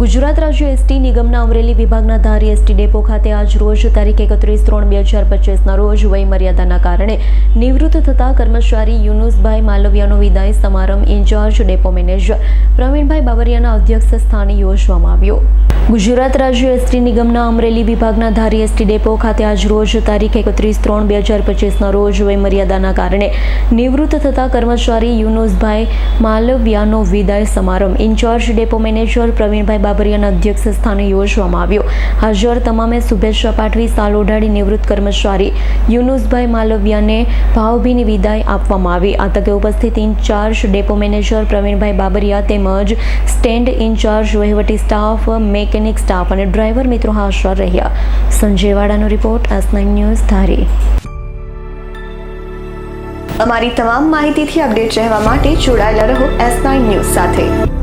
ગુજરાત રાજ્ય એસટી નિગમના અમરેલી વિભાગના ધારી એસટી ડેપો ખાતે આજ રોજ તારીખ એકત્રીસ ત્રણ બે હજાર પચીસના રોજ વય મર્યાદાના કારણે નિવૃત્ત થતા કર્મચારી યુનુસભાઈ માલવિયાનો વિદાય સમારંભ in charge depot manager Pravinbhai બાબરિયાના અધ્યક્ષ સ્થાને યોજવામાં આવ્યો. ગુજરાત રાજ્ય એસટી નિગમના અમરેલી વિભાગના ધારી એસટી ડેપો ખાતે આજ રોજ તારીખ એકત્રીસ ત્રણ બે હજાર પચીસના રોજ વય મર્યાદાના કારણે નિવૃત્ત થતા કર્મચારી યુનુસભાઈ માલવિયાનો વિદાય સમારંભ in charge depot manager Pravinbhai બાબરિયાના અધ્યક્ષ સ્થાને યોજવામાં આવ્યો. હાજર તમામે શુભેચ્છા પાઠવી સાલ નિવૃત્ત કર્મચારી યુનુસભાઈ માલવિયાને ભાવભીની વિદાય આપવામાં આવી. આ તકે ઉપસ્થિત in charge depot manager Pravinbhai Babariya તેમજ સ્ટેન્ડ ઇન્ચાર્જ વહીવટી સ્ટાફ, મેકેનિક સ્ટાફ અને ડ્રાઈવર મિત્રો હાજર રહ્યા. સંજયવાડાનો રિપોર્ટ એસ ન્યૂઝ ધારી. અમારી તમામ માહિતીથી અપડેટ રહેવા માટે જોડાયેલા રહો એસ નાઇન ન્યૂઝ સાથે.